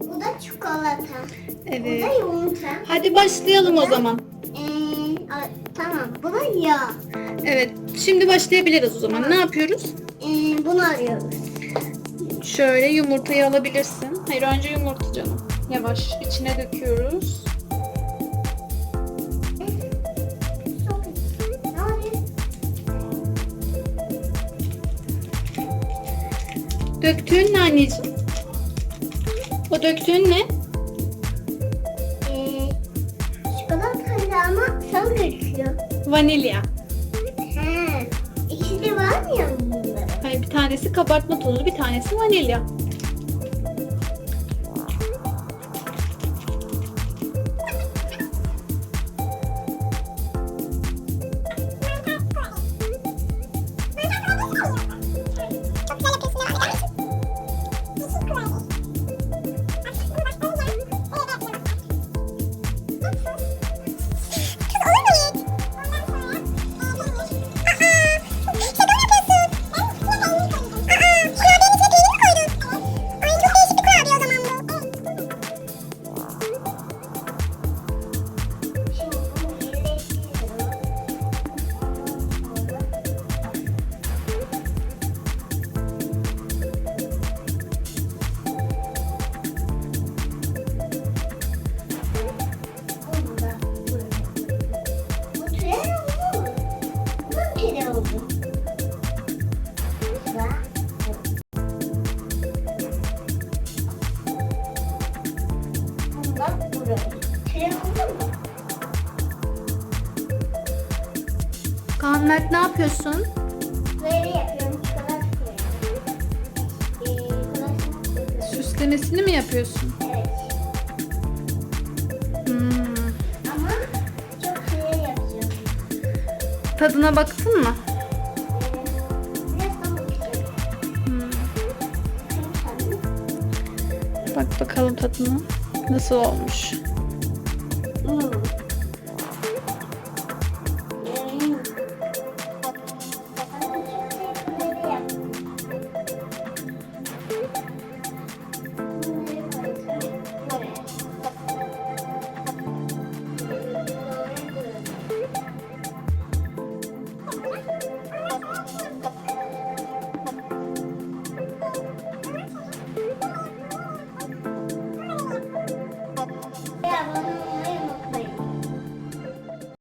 Bu da çikolata. Bu Evet. da yumurta. Hadi başlayalım o zaman. Ee, a- tamam. Bu da yağ. Evet. Şimdi başlayabiliriz o zaman. Ne yapıyoruz? Ee, bunu arıyoruz. Şöyle yumurtayı alabilirsin. Hayır önce yumurta canım. Yavaş içine döküyoruz. Döktüğün ne anneciğim? O döktüğün ne? Ee, çikolata ama sarı gözüküyor. Vanilya. He. İkisi de var mı ya bunların? Hayır bir tanesi kabartma tozu, bir tanesi vanilya. Şimdi Oldu. Buraya. Mu? Kaan Mert ne yapıyorsun? Böyle yapıyorum. Çikolata koyuyorum. Ee, kolasını koyuyorum. Süslemesini mi yapıyorsun? Evet. Hmm. tadına baktın mı? Bak bakalım tadına. Nasıl olmuş? Hmm.